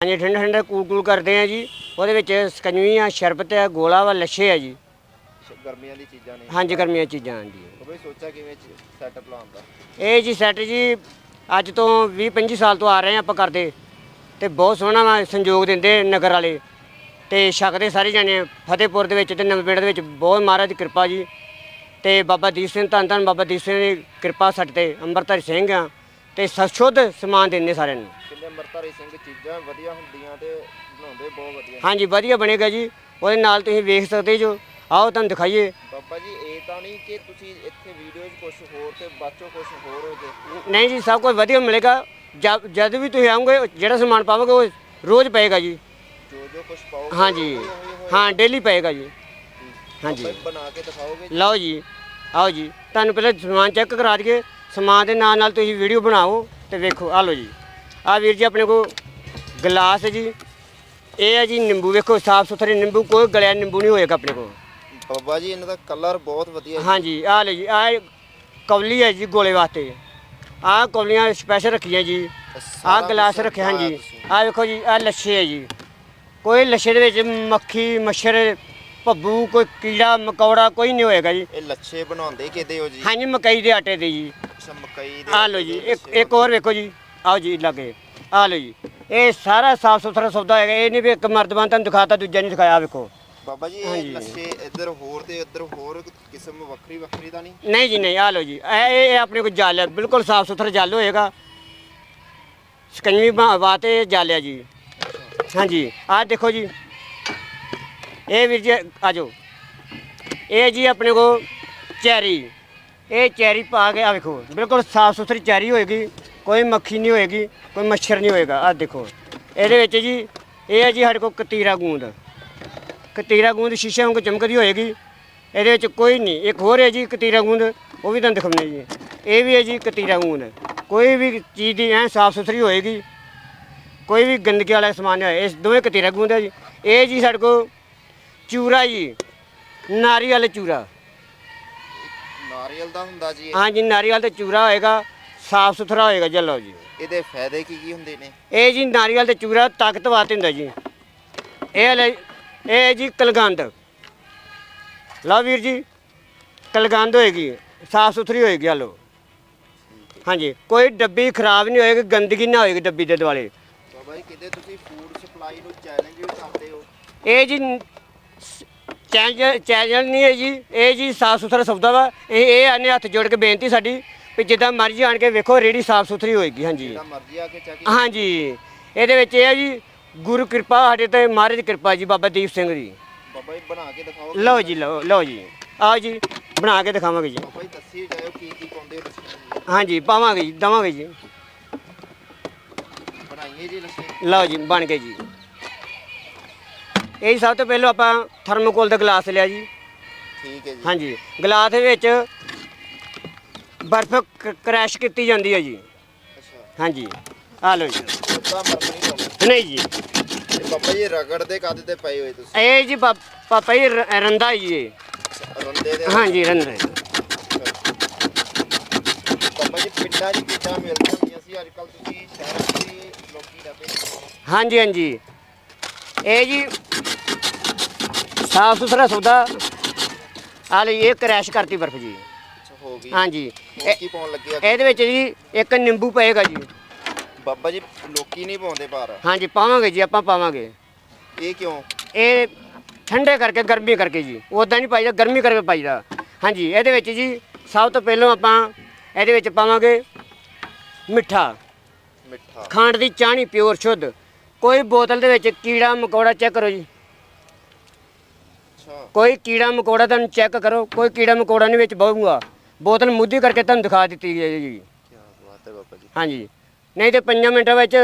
ਹਾਂਜੀ ਠੰਡਾ ਠੰਡਾ ਕੂਲ ਕੂਲ ਕਰਦੇ ਆ ਜੀ। ਉਹਦੇ ਵਿੱਚ ਸਕੰਜਵੀ ਆ ਸ਼ਰਬਤ ਹੈ ਗੋਲਾ ਵਾ ਲੱਛੇ ਆ ਜੀ। ਗਰਮੀਆਂ ਦੀ ਚੀਜ਼ਾਂ ਨੇ। ਹਾਂਜੀ ਗਰਮੀਆਂ ਚੀਜ਼ਾਂ ਜੀ ਉਹ ਵੀ ਸੋਚਿਆ ਕਿਵੇਂ ਸੈਟਅਪ ਲਾਉਣ ਦਾ? ਇਹ ਜੀ ਸੈਟ ਜੀ ਅੱਜ ਤੋਂ 20 25 ਸਾਲ ਤੋਂ ਆ ਰਹੇ ਆ ਆਪਾਂ ਕਰਦੇ ਤੇ ਬਹੁਤ ਸੋਹਣਾ ਵਾ ਸੰਯੋਗ ਦਿੰਦੇ ਨਗਰ ਵਾਲੇ। ਤੇ ਛਕਦੇ ਸਾਰੇ ਜਾਣੇ ਫਤਿਹਪੁਰ ਦੇ ਵਿੱਚ ਤੇ ਨਵਪਿੰਡ ਦੇ ਵਿੱਚ ਬਹੁਤ ਮਹਾਰਾਜ ਦੀ ਕਿਰਪਾ ਜੀ। ਤੇ ਬਾਬਾ ਦੀਪ ਸਿੰਘ ਧੰਨ ਧੰਨ ਬਾਬਾ ਦੀਪ ਸਿੰਘ ਦੀ ਕਿਰਪਾ ਸਾਡੇ ਤੇ ਅੰਮ੍ਰਿਤਧਾਰੀ ਸਿੰਘ ਆ। ਤੇ ਸ- ਸ਼ੁੱਧ ਸਮਾਨ ਦਿੰਦੇ ਸਾਰਿਆਂ ਨੂੰ। ਕਿੰਨੇ ਅਮਰਤਾਰੀ ਸਿੰਘ ਚੀਜ਼ਾਂ ਵਧੀਆ ਹੁੰਦੀਆਂ ਤੇ ਬਣਾਉਂਦੇ ਬਹੁਤ ਵਧੀਆ। ਹਾਂਜੀ ਵਧੀਆ ਬਣੇਗਾ ਜੀ। ਉਹਦੇ ਨਾਲ ਤੁਸੀਂ ਵੇਖ ਸਕਦੇ ਜੋ। ਆਓ ਤੁਹਾਨੂੰ ਦਿਖਾਈਏ। ਬਾਬਾ ਜੀ ਇਹ ਤਾਂ ਨਹੀਂ ਕਿ ਤੁਸੀਂ ਇੱਥੇ ਵੀਡੀਓਜ਼ ਕੁਝ ਹੋਰ ਤੇ ਬਾਅਦੋਂ ਕੁਝ ਹੋਰ ਹੋ ਜੇ। ਨਹੀਂ ਜੀ ਸਭ ਕੁਝ ਵਧੀਆ ਮਿਲੇਗਾ। ਜਦ ਜਦ ਵੀ ਤੁਸੀਂ ਆਉਂਗੇ ਜਿਹੜਾ ਸਮਾਨ ਪਾਵੋਗੇ ਉਹ ਰੋਜ਼ ਪਏਗਾ ਜੀ। ਜੋ ਜੋ ਕੁਝ ਪਾਓਗੇ ਹਾਂਜੀ। ਹਾਂ ਡੇਲੀ ਪਏਗਾ ਜੀ। ਹਾਂਜੀ। ਬਾਬਾ ਬਣਾ ਕੇ ਦਿਖਾਓਗੇ ਲਓ ਜੀ। ਆਓ ਜੀ। ਤੁਹਾਨੂੰ ਪਹਿਲਾਂ ਸਮਾਨ ਚੈੱਕ ਕਰਾ ਦਈਏ। ਸਮਾਨ ਦੇ ਨਾਲ ਨਾਲ ਤੁਸੀਂ ਵੀਡੀਓ ਬਣਾਓ ਤੇ ਵੇਖੋ ਆ ਲਓ ਜੀ। ਆ ਵੀਰ ਜੀ ਆਪਣੇ ਕੋਲ ਗਲਾਸ ਹੈ ਜੀ। ਇਹ ਹੈ ਜੀ ਨਿੰਬੂ ਵੇਖੋ ਸਾਫ਼ ਸੁਥਰੇ ਨਿੰਬੂ ਕੋਈ ਗਲਿਆ ਨਿੰਬੂ ਨਹੀਂ ਹੋਏਗਾ ਆਪਣੇ ਕੋਲ। ਬਾਬਾ ਜੀ ਇਹਨਾਂ ਦਾ ਕਲਰ ਬਹੁਤ ਵਧੀਆ ਹਾਂਜੀ ਆ ਲਓ ਜੀ ਆ ਕੌਲੀ ਹੈ ਜੀ ਗੋਲੇ ਵਾਸਤੇ। ਆ ਕੌਲੀਆਂ ਸਪੈਸ਼ਲ ਰੱਖੀਆਂ ਜੀ। ਆ ਗਲਾਸ ਰੱਖਿਆ ਹਾਂਜੀ। ਆ ਵੇਖੋ ਜੀ ਆ ਲੱਛੇ ਹੈ ਜੀ। ਕੋਈ ਲੱਛੇ ਦੇ ਵਿੱਚ ਮੱਖੀ ਮੱਛਰ ਭੱਬੂ ਕੋਈ ਕੀੜਾ ਮਕੌੜਾ ਕੋਈ ਨਹੀਂ ਹੋਏਗਾ ਜੀ। ਇਹ ਲੱਛੇ ਬਣਾਉਂਦੇ ਕਿਤੇ ਹੋ ਜੀ? ਹਾਂਜੀ ਮਕਈ ਦੇ ਆਟੇ ਦੇ ਜੀ। ਅੱਛਾ ਮਕਈ ਦੇ ਆ ਲਓ ਜੀ ਇੱਕ ਇੱਕ ਹੋਰ ਵੇਖੋ ਜੀ। ਆਓ ਜੀ ਲਾਗੇ। ਆ ਲਓ ਜੀ। ਇਹ ਸਾਰਾ ਸਾਫ਼ ਸੁਥਰਾ ਸੌਦਾ ਹੈਗਾ। ਇਹ ਨਹੀਂ ਵੀ ਇੱਕ ਮਰਦਬਾਨ ਤੁਹਾਨੂੰ ਦਿਖਾਤਾ ਦੂਜਾ ਨਹੀਂ ਦਿਖਾਇਆ ਆਹ ਵੇਖੋ। ਬਾਬਾ ਜੀ ਇਹ ਹਾਂਜੀ। ਲੱਛੇ ਇੱਧਰ ਹੋਰ ਤੇ ਇੱਧਰ ਹੋਰ ਕਿਸਮ ਵੱਖਰੀ ਵੱਖਰੀ ਤਾਂ ਨਹੀਂ? ਨਹੀਂ ਜੀ ਨਹੀਂ ਆ ਲਓ ਜੀ। ਇਹ ਇਹ ਇਹ ਆਪਣੇ ਕੋਲ ਜਲ ਹੈ। ਬਿਲਕੁਲ ਸਾਫ਼ ਸੁਥਰਾ ਜਲ ਹੋਏਗਾ। ਸਕੰਜਵੀ ਜਲ ਹੈ ਜੀ। ਹਾਂਜੀ। ਆਹ ਦੇਖੋ ਜੀ। ਇਹ ਵੀਰ ਜੀ ਆ ਜਾਓ ਇਹ ਜੀ ਆਪਣੇ ਕੋਲ ਚੈਰੀ। ਇਹ ਚੈਰੀ ਪਾ ਕੇ ਆ ਵੇਖੋ, ਬਿਲਕੁਲ ਸਾਫ਼ ਸੁਥਰੀ ਚੈਰੀ ਹੋਏਗੀ, ਕੋਈ ਮੱਖੀ ਨਹੀਂ ਹੋਏਗੀ, ਕੋਈ ਮੱਛਰ ਨਹੀਂ ਹੋਏਗਾ ਆ ਦੇਖੋ। ਇਹਦੇ ਵਿੱਚ ਜੀ, ਇਹ ਹੈ ਜੀ ਸਾਡੇ ਕੋਲ ਕਤੀਰਾ ਗੂੰਦ। ਕਤੀਰਾ ਗੂੰਦ ਸ਼ੀਸ਼ੇ ਵਾਂਗ ਚਮਕਦੀ ਹੋਏਗੀ। ਇਹਦੇ ਵਿੱਚ ਕੋਈ ਨਹੀਂ, ਇੱਕ ਹੋਰ ਹੈ ਜੀ ਕਤੀਰਾ ਗੂੰਦ, ਉਹ ਵੀ ਤੁਹਾਨੂੰ ਦਿਖਾਉਂਦੇ ਜੀ। ਇਹ ਵੀ ਹੈ ਜੀ ਕਤੀਰਾ ਗੂੰਦ। ਕੋਈ ਵੀ ਚੀਜ਼ ਦੀ ਐ ਸਾਫ਼ ਸੁਥਰੀ ਹੋਏਗੀ, ਕੋਈ ਵੀ ਗੰਦਗੀ ਵਾਲਾ ਸਮਾਨ ਨਹੀਂ ਹੋਏ, ਇਸ ਦੋਵੇਂ ਕਤੀਰਾ ਗੂੰਦ ਹੈ ਜੀ। ਇਹ ਜੀ ਸਾਡੇ ਕੋਲ ਚੂਰਾ ਜੀ ਨਾਰੀ ਵਾਲੇ ਚੂਰਾ। ਨਾਰੀਅਲ ਦਾ ਹੁੰਦਾ ਜੀ ਇਹ। ਹਾਂਜੀ ਨਾਰੀਅਲ ਤੇ ਚੂਰਾ ਹੋਏਗਾ ਸਾਫ਼ ਸੁਥਰਾ ਹੋਏਗਾ ਚਲੋ ਜੀ। ਇਹਦੇ ਫਾਇਦੇ ਕੀ ਕੀ ਹੁੰਦੇ ਨੇ? ਇਹ ਜੀ ਨਾਰੀਅਲ ਤੇ ਚੂਰਾ ਤਾਕਤ ਵਾਸਤੇ ਹੁੰਦਾ ਜੀ। ਇਹ ਲੈ ਇਹ ਜੀ ਕਲਗੰਦ। ਲਓ ਵੀਰ ਜੀ ਕਲਗੰਦ ਹੋਏਗੀ ਸਾਫ਼ ਸੁਥਰੀ ਹੋਏਗੀ ਆ ਲਓ। ਹਾਂਜੀ ਕੋਈ ਡੱਬੀ ਖਰਾਬ ਨਹੀਂ ਹੋਏਗੀ ਗੰਦਗੀ ਨਾ ਹੋਏਗੀ ਡੱਬੀ ਦੇ ਦੁਆਲੇ। ਬਾਬਾ ਜੀ ਕਿਤੇ ਤੁਸੀਂ ਫੂਡ ਸਪਲਾਈ ਨੂੰ ਚੈਲੰਜ ਵੀ ਕਰਦੇ ਹੋ? ਇਹ ਜੀ ਚੈਨਲ ਚੈਨਲ ਨਹੀਂ ਹੈ ਜੀ ਇਹ ਜੀ ਸਾਫ਼ ਸੁਥਰਾ ਸੌਦਾ ਵਾ। ਇਹ ਇਹ ਆਨੇ ਹੱਥ ਜੋੜ ਕੇ ਬੇਨਤੀ ਸਾਡੀ ਵੀ ਜਿੱਦਾਂ ਮਰਜ਼ੀ ਆਣ ਕੇ ਵੇਖੋ ਰੇੜੀ ਸਾਫ਼ ਸੁਥਰੀ ਹੋਏਗੀ ਹਾਂਜੀ। ਜਿਹੜਾ ਮਰਜ਼ੀ ਆ ਕੇ ਚੈੱਕ ਹਾਂਜੀ ਇਹਦੇ ਵਿੱਚ ਇਹ ਹੈ ਜੀ ਗੁਰੂ ਕਿਰਪਾ ਸਾਡੇ ਤੇ ਮਹਾਰਾਜ ਕਿਰਪਾ ਜੀ ਬਾਬਾ ਦੀਪ ਸਿੰਘ ਜੀ ਬਾਬਾ ਜੀ ਬਣਾ ਕੇ ਦਿਖਾਓ ਲਓ ਜੀ ਲਓ ਲਓ ਜੀ। ਆਓ ਜੀ ਬਣਾ ਕੇ ਦਿਖਾਵਾਂਗੇ ਜੀ। ਬਾਬਾ ਜੀ ਦੱਸੀ ਜਾਇਓ ਕੀ ਕੀ ਪਾਉਂਦੇ ਹੋ ਲੱਸੀ ਹਾਂਜੀ ਪਾਵਾਂਗੇ ਜੀ ਦਵਾਂਗੇ ਜੀ। ਬਣਾਈਏ ਜੀ ਲੱਸੀ ਲਓ ਜੀ ਬਣ ਗਏ ਜੀ। ਇਹ ਸਭ ਤੋਂ ਪਹਿਲਾਂ ਆਪਾਂ ਥਰਮੋਕੋਲ ਦਾ ਗਲਾਸ ਲਿਆ ਜੀ। ਠੀਕ ਹੈ ਜੀ। ਹਾਂਜੀ। ਗਲਾਸ ਦੇ ਵਿੱਚ ਬਰਫ਼ ਕ- ਕ੍ਰੈਸ਼ ਕੀਤੀ ਜਾਂਦੀ ਹੈ ਜੀ। ਅੱਛਾ। ਹਾਂਜੀ। ਆ ਲਓ ਜੀ। ਨਹੀਂ ਜੀ। ਤੇ ਬਾਬਾ ਜੀ ਰਗੜ ਦੇ ਕੱਦ ਤੇ ਪਏ ਹੋਏ ਤੁਸੀਂ। ਇਹ ਜੀ ਪਾ- ਪਾਪਾ ਜੀ ਰ- ਰੰਦਾ ਜੀ ਇਹ। ਰੰਦੇ ਦੇ। ਹਾਂਜੀ ਰੰਦਾ ਜੀ। ਬਾਬਾ ਜੀ ਪਿੰਡਾਂ 'ਚ ਕਿੱਦਾਂ ਮਿਲਦੀਆਂ ਹੁੰਦੀਆਂ ਸੀ? ਅੱਜ ਕੱਲ ਤੁਸੀਂ ਸ਼ਹਿਰਾਂ ਵੀ ਲੋਕੀ ਨੇ। ਹਾਂਜੀ ਹਾਂਜੀ। ਇਹ ਜੀ ਸਾਫ਼ ਸੁਥਰਾ ਸੌਦਾ। ਆ ਲਈ ਇਹ ਕ੍ਰੈਸ਼ ਕਰਤੀ ਬਰਫ਼ ਜੀ। ਅੱਛਾ ਹੋ ਗਈ। ਹਾਂਜੀ। ਇਹ- ਪਾਉਣ ਲੱਗੇ ਆ। ਇਹਦੇ ਵਿੱਚ ਜੀ ਇੱਕ ਨਿੰਬੂ ਪਏਗਾ ਜੀ। ਬਾਬਾ ਜੀ ਲੋਕੀ ਨਹੀਂ ਪਾਉਂਦੇ ਬਾਹਰ। ਹਾਂਜੀ ਪਾਵਾਂਗੇ ਜੀ ਆਪਾਂ ਪਾਵਾਂਗੇ। ਇਹ ਕਿਉਂ? ਇਹ ਠੰਡੇ ਕਰਕੇ ਗਰਮੀ ਕਰਕੇ ਜੀ। ਉਦਾਂ ਨਹੀਂ ਪਾਈਦਾ ਗਰਮੀ ਕਰਕੇ ਪਾਈਦਾ। ਹਾਂਜੀ ਇਹਦੇ ਵਿੱਚ ਜੀ ਸਭ ਤੋਂ ਪਹਿਲਾਂ ਆਪਾਂ ਇਹਦੇ ਵਿੱਚ ਪਾਵਾਂਗੇ ਮਿੱਠਾ। ਮਿੱਠਾ। ਖੰਡ ਦੀ ਚਾਹਣੀ ਪਿਓਰ ਸ਼ੁੱਧ। ਕੋਈ ਬੋਤਲ ਦੇ ਵਿੱਚ ਕੀੜਾ ਮਕੌੜਾ ਚੈੱਕ ਕਰੋ ਜੀ। ਕੋਈ ਕੀੜਾ ਮਕੌੜਾ ਤੁਹਾਨੂੰ ਚੈੱਕ ਕਰੋ ਕੋਈ ਕੀੜਾ ਮਕੌੜਾ ਨਹੀਂ ਵਿੱਚ ਬਹੁਗਾ ਬੋਤਲ ਮੁੱਧੀ ਕਰਕੇ ਤੁਹਾਨੂੰ ਦਿਖਾ ਦਿੱਤੀ ਗਈ ਹੈ ਜੀ। ਕੀ ਬਾਤ ਹੈ ਬਾਬਾ ਜੀ ਹਾਂਜੀ। ਨਹੀਂ ਤੇ 5 ਮਿੰਟਾਂ ਵਿੱਚ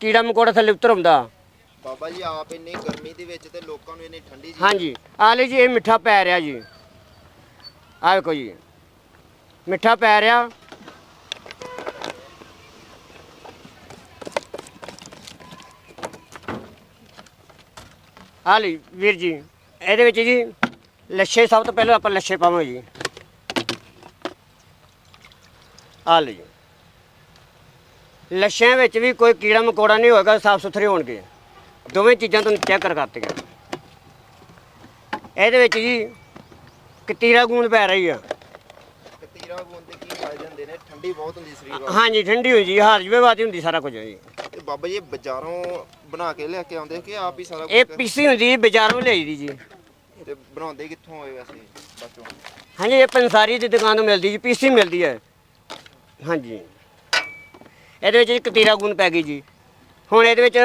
ਕੀੜਾ ਮਕੌੜਾ ਥੱਲੇ ਉਤਰ ਆਉਂਦਾ। ਬਾਬਾ ਜੀ ਆਪ ਇੰਨੀ ਗਰਮੀ ਦੇ ਵਿੱਚ ਤੇ ਲੋਕਾਂ ਨੂੰ ਇੰਨੀ ਠੰਡੀ ਚੀਜ਼- ਹਾਂਜੀ। ਆ ਲਈ ਜੀ ਇਹ ਮਿੱਠਾ ਪੈ ਰਿਹਾ ਜੀ। ਆ ਵੇਖੋ ਜੀ। ਮਿੱਠਾ ਪੈ ਰਿਹਾ। ਆ ਲਈ ਵੀਰ ਜੀ। ਇਹਦੇ ਵਿੱਚ ਜੀ ਲੱਛੇ ਸਭ ਤੋਂ ਪਹਿਲਾਂ ਆਪਾਂ ਲੱਛੇ ਪਾਵਾਂਗੇ ਜੀ। ਆ ਲਈ ਲੱਛਿਆਂ ਵਿੱਚ ਵੀ ਕੋਈ ਕੀੜਾ ਮਕੌੜਾ ਨਹੀਂ ਹੋਏਗਾ ਸਾਫ਼ ਸੁਥਰੇ ਹੋਣਗੇ। ਦੋਵੇਂ ਚੀਜ਼ਾਂ ਤੁਹਾਨੂੰ ਚੈੱਕ ਕਰ ਕਰਤੀਆਂ ਇਹਦੇ ਵਿੱਚ ਜੀ ਕਤੀਰਾ ਗੂੰਦ ਪੈ ਰਹੀ ਆ। ਕਤੀਰਾ ਗੂੰਦ ਦੇ ਕੀ ਫਾਇਦੇ ਹੁੰਦੇ ਨੇ? ਠੰਡੀ ਬਹੁਤ ਹੁੰਦੀ ਸਰੀਰ ਵਾਸਤੇ। ਹਾਂਜੀ ਠੰਡੀ ਹੋਈ ਜੀ ਹਾਜ਼ਮੇ ਵਾਸਤੇ ਹੁੰਦੀ ਸਾਰਾ ਕੁਝ ਜੀ। ਤੇ ਬਾਬਾ ਜੀ ਬਾਜ਼ਾਰੋਂ ਬਣਾ ਕੇ ਲਿਆ ਕੇ ਆਉਂਦੇ ਕਿ ਆਪ ਹੀ ਸਾਰਾ ਇਹ ਪੀਸੀ ਹੁੰਦੀ ਜੀ ਬਾਜ਼ਾਰੋਂ ਲਈ ਦੀ ਜੀ। ਤੇ ਬਣਾਉਂਦੇ ਕਿੱਥੋਂ ਹੋਏ ਵੈਸੇ ਬੱਚੋ? ਹਾਂਜੀ ਇਹ ਪੰਸਾਰੀ ਦੀ ਦੁਕਾਨ ਤੋਂ ਮਿਲਦੀ ਜੀ ਪੀਸੀ ਮਿਲਦੀ ਹੈ। ਹਾਂਜੀ। ਇਹਦੇ ਵਿੱਚ ਜੀ ਕਤੀਰਾ ਗੂੰਦ ਪੈ ਗਈ ਜੀ। ਹੁਣ ਇਹਦੇ ਵਿੱਚ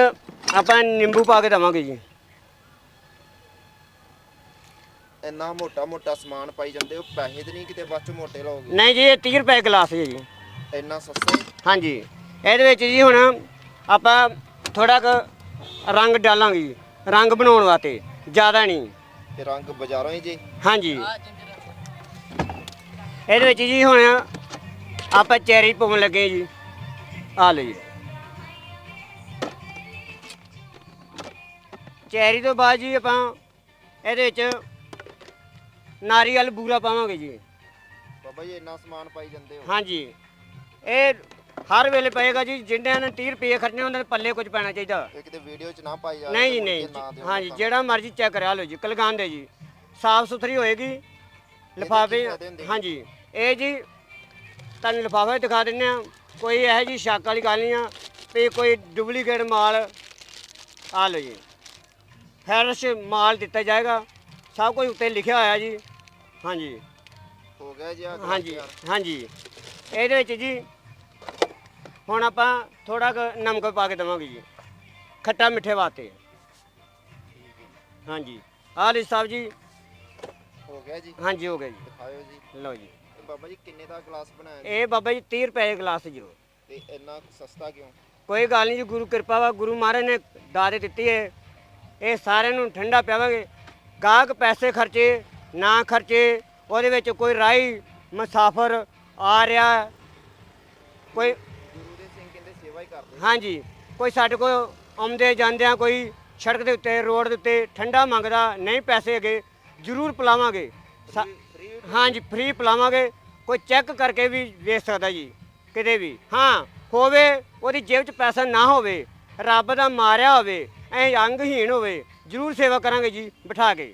ਆਪਾਂ ਨਿੰਬੂ ਪਾ ਕੇ ਦਵਾਂਗੇ ਜੀ। ਇੰਨਾ ਮੋਟਾ ਮੋਟਾ ਸਮਾਨ ਪਾਈ ਜਾਂਦੇ ਹੋ ਪੈਸੇ ਤੇ ਨਹੀਂ ਕਿਤੇ ਬਾਅਦ ਚ ਮੋਟੇ ਲਾਓਗੇ? ਨਹੀਂ ਜੀ ਇਹ 30 ਰੁਪਏ ਗਲਾਸ ਹੈ ਜੀ। ਇੰਨਾ ਸਸਤਾ? ਹਾਂਜੀ। ਇਹਦੇ ਵਿੱਚ ਜੀ ਹੁਣ ਆਪਾਂ ਥੋੜਾ ਕੁ ਰੰਗ ਡਾਲਾਂਗੇ ਜੀ। ਰੰਗ ਬਣਾਉਣ ਵਾਸਤੇ ਜ਼ਿਆਦਾ ਨਹੀਂ। ਤੇ ਰੰਗ ਬਾਜ਼ਾਰੋਂ ਹੀ ਜੀ। ਹਾਂਜੀ। ਇਹਦੇ ਵਿੱਚ ਜੀ ਹੁਣ ਆਪਾਂ ਚੈਰੀ ਪਾਉਣ ਲੱਗੇ ਜੀ। ਆ ਲਓ ਜੀ। ਚੈਰੀ ਤੋਂ ਬਾਅਦ ਜੀ ਆਪਾਂ ਇਹਦੇ ਵਿੱਚ ਨਾਰੀਅਲ ਬੂਰਾ ਪਾਵਾਂਗੇ ਜੀ। ਬਾਬਾ ਜੀ ਇੰਨਾ ਸਮਾਨ ਪਾਈ ਜਾਂਦੇ ਹੋ। ਹਾਂਜੀ। ਇਹ ਹਰ ਵੇਲੇ ਪਏਗਾ ਜੀ ਜਿੰਨਿਆਂ ਨੇ 30 ਰੁਪਏ ਖਰਚਣੇ ਉਹਨਾਂ ਦੇ ਪੱਲੇ ਕੁਝ ਪੈਣਾ ਚਾਹੀਦਾ। ਇਹ ਕਿਤੇ ਵੀਡੀਓ 'ਚ ਨਾ ਪਾਈ ਜਾਵੇ ਨਹੀਂ ਜੀ ਨਹੀਂ ਹਾਂਜੀ। ਜਿਹੜਾ ਮਰਜ਼ੀ ਚੈੱਕ ਕਰਾ ਲਓ ਜੀ ਕਲਗਾਨ ਦੇ ਜੀ। ਸਾਫ਼ ਸੁਥਰੀ ਹੋਏਗੀ ਲਿਫਾਫੇ? ਹਾਂਜੀ ਇਹ ਜੀ ਤੁਹਾਨੂੰ ਲਿਫਾਫਾ ਦਿਖਾ ਦਿੰਨੇ ਆ ਕੋਈ ਇਹੋ ਜੀ ਸ਼ੱਕ ਵਾਲੀ ਗੱਲ ਨਹੀਂ ਆ ਵੀ ਕੋਈ ਡੁਪਲੀਕੇਟ ਮਾਲ ਆ ਲਓ ਜੀ। ਫਰਸ਼ ਮਾਲ ਦਿੱਤਾ ਜਾਏਗਾ ਸਭ ਕੁਝ ਉੱਤੇ ਲਿਖਿਆ ਹੋਇਆ ਜੀ। ਹਾਂਜੀ। ਹੋ ਗਿਆ ਜੀ ਹਾਂਜੀ ਹਾਂਜੀ। ਇਹਦੇ ਵਿੱਚ ਜੀ ਹੁਣ ਆਪਾਂ ਥੋੜਾ ਨਮਕ ਪਾ ਕੇ ਦੇਵਾਂਗੇ ਜੀ। ਖੱਟਾ ਮਿੱਠੇ ਵਾਸਤੇ। ਹਾਂਜੀ। ਆਹ ਲਈ ਸਾਹਿਬ ਜੀ। ਹੋ ਗਿਆ ਜੀ। ਹਾਂਜੀ ਹੋ ਗਿਆ ਜੀ। ਦਿਖਾਇਓ ਜੀ। ਲਓ ਜੀ। ਤੇ ਬਾਬਾ ਜੀ ਕਿੰਨੇ ਦਾ ਗਲਾਸ ਬਣਾਇਆ ਜੀ? ਇਹ ਬਾਬਾ ਜੀ 30 ਰੁਪਏ ਗਲਾਸ ਜੀ ਤੇ ਇੰਨਾ ਸਸਤਾ ਕਿਉਂ? ਕੋਈ ਗੱਲ ਨਹੀਂ ਜੀ ਗੁਰੂ ਕਿਰਪਾ ਵਾ। ਗੁਰੂ ਮਹਾਰਾਜ ਨੇ ਦਾਦੇ ਦਿੱਤੀ ਹੈ ਇਹ ਸਾਰਿਆਂ ਨੂੰ ਠੰਡਾ ਪਿਆਵਾਂਗੇ। ਗਾਹਕ ਪੈਸੇ ਖਰਚੇ ਨਾ ਖਰਚੇ ਉਹਦੇ ਵਿੱਚ ਕੋਈ ਰਾਈ ਮੁਸਾਫਰ ਆ ਰਿਹਾ। ਕੋਈ ਹੀ ਕਰਦੇ ਹਾਂਜੀ ਕੋਈ ਸਾਡੇ ਕੋਲ ਆਉਂਦੇ ਜਾਂਦਿਆਂ ਕੋਈ ਸੜਕ ਦੇ ਉੱਤੇ ਰੋਡ ਦੇ ਉੱਤੇ ਠੰਡਾ ਮੰਗਦਾ ਨਹੀਂ ਪੈਸੇ ਹੈਗੇ ਜ਼ਰੂਰ ਪਿਲਾਵਾਂਗੇ। ਸਾ- ਹਾਂਜੀ ਫ੍ਰੀ ਪਿਲਾਵਾਂਗੇ ਕੋਈ ਚੈੱਕ ਕਰਕੇ ਵੀ ਵੇਚ ਸਕਦਾ ਜੀ ਕਿਤੇ ਵੀ। ਹਾਂ ਹੋਵੇ ਉਹਦੀ ਜੇਬ 'ਚ ਪੈਸਾ ਨਾ ਹੋਵੇ ਰੱਬ ਦਾ ਮਾਰਿਆ ਹੋਵੇ ਐ ਅੰਗਹੀਣ ਹੋਵੇ ਜ਼ਰੂਰ ਸੇਵਾ ਕਰਾਂਗੇ ਜੀ ਬਿਠਾ ਕੇ।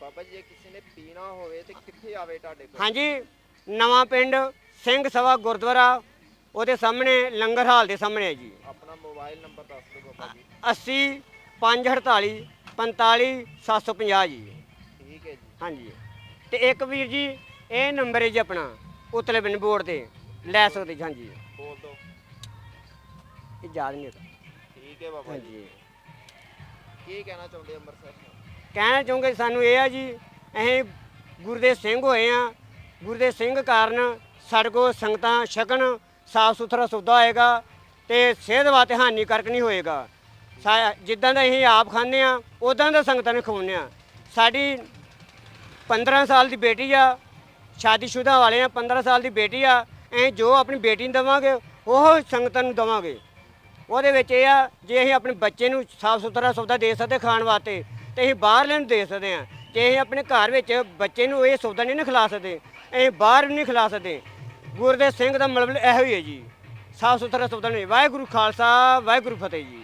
ਬਾਬਾ ਜੀ ਜੇ ਕਿਸੇ ਨੇ ਪੀਣਾ ਹੋਵੇ ਤੇ ਕਿੱਥੇ ਆਵੇ ਤੁਹਾਡੇ ਕੋਲ? ਹਾਂਜੀ ਨਵਾਂ ਪਿੰਡ ਸਿੰਘ ਸਭਾ ਗੁਰਦੁਆਰਾ ਉਹਦੇ ਸਾਹਮਣੇ ਲੰਗਰ ਹਾਲ ਦੇ ਸਾਹਮਣੇ ਹੈ ਜੀ। ਆਪਣਾ ਮੋਬਾਈਲ ਨੰਬਰ ਦੱਸ ਦਿਓ ਬਾਬਾ ਜੀ। 80 548 45 750 ਜੀ। ਠੀਕ ਹੈ ਜੀ। ਹਾਂਜੀ। ਤੇ ਇੱਕ ਵੀਰ ਜੀ ਇਹ ਨੰਬਰ ਹੈ ਜੀ ਆਪਣਾ ਉਤਲੇ ਬਿਨ ਬੋਰਡ ਤੇ ਲੈ ਸਕਦੇ ਜੀ ਹਾਂਜੀ। ਬੋਲ ਦਿਓ। ਇਹ ਯਾਦ ਨਹੀਂ ਹੈਗਾ। ਠੀਕ ਹੈ ਬਾਬਾ ਜੀ। ਹਾਂਜੀ। ਕੀ ਕਹਿਣਾ ਚਾਹੁੰਦੇ ਅੰਮ੍ਰਿਤਸਰ ਤੋਂ? ਕਹਿਣਾ ਚਾਹੂੰਗੇ ਸਾਨੂੰ ਇਹ ਆ ਜੀ ਅਸੀਂ ਗੁਰਦੇ ਸਿੰਘ ਹੋਏ ਆ ਗੁਰਦੇ ਸਿੰਘ ਕਾਰਨ ਸਾਡੇ ਕੋਲ ਸੰਗਤਾਂ ਛਕਣ ਸਾਫ਼ ਸੁਥਰਾ ਸੌਦਾ ਹੋਏਗਾ ਤੇ ਸਿਹਤ ਵਾਸਤੇ ਹਾਨੀਕਾਰਕ ਨਹੀਂ ਹੋਏਗਾ। ਸਾ- ਜਿੱਦਾਂ ਦਾ ਅਸੀਂ ਆਪ ਖਾਂਦੇ ਆ ਉਦਾਂ ਦਾ ਸੰਗਤਾਂ ਨੂੰ ਖਵਾਉਂਦੇ ਆ ਸਾਡੀ 15 ਸਾਲ ਦੀ ਬੇਟੀ ਆ, ਸ਼ਾਦੀशुदा ਵਾਲੇ ਆ 15 ਸਾਲ ਦੀ ਬੇਟੀ ਆ, ਅਸੀਂ ਜੋ ਆਪਣੀ ਬੇਟੀ ਨੂੰ ਦੇਵਾਂਗੇ, ਉਹ ਸੰਗਤਾਂ ਨੂੰ ਦੇਵਾਂਗੇ। ਉਹਦੇ ਵਿੱਚ ਇਹ ਆ, ਜੇ ਅਸੀਂ ਆਪਣੇ ਬੱਚੇ ਨੂੰ ਸਾਫ਼ ਸੁਥਰਾ ਸੌਦਾ ਦੇ ਸਕਦੇ ਖਾਣ ਵਾਸਤੇ, ਤੇ ਅਸੀਂ ਬਾਹਰਲੇ ਨੂੰ ਦੇ ਸਕਦੇ ਆ ਜੇ ਅਸੀਂ ਆਪਣੇ ਘਰ ਵਿੱਚ ਬੱਚੇ ਨੂੰ ਇਹ ਸੌਦਾ ਨਹੀਂ ਨਾ ਖਿਲਾ ਸਕਦੇ, ਅਸੀਂ ਬਾਹਰ ਵੀ ਨਹੀਂ ਖਿਲਾ ਸਕਦੇ ਗੁਰਦੇ ਸਿੰਘ ਦਾ ਮਤਲਬ ਇਹੋ ਹੀ ਹੈ ਜੀ। ਸਾਫ਼ ਸੁਥਰਾ ਸੌਦਾ ਨਹੀਂ। ਵਾਹਿਗੁਰੂ ਖਾਲਸਾ, ਵਾਹਿਗੁਰੂ ਫਤਿਹ ਜੀ।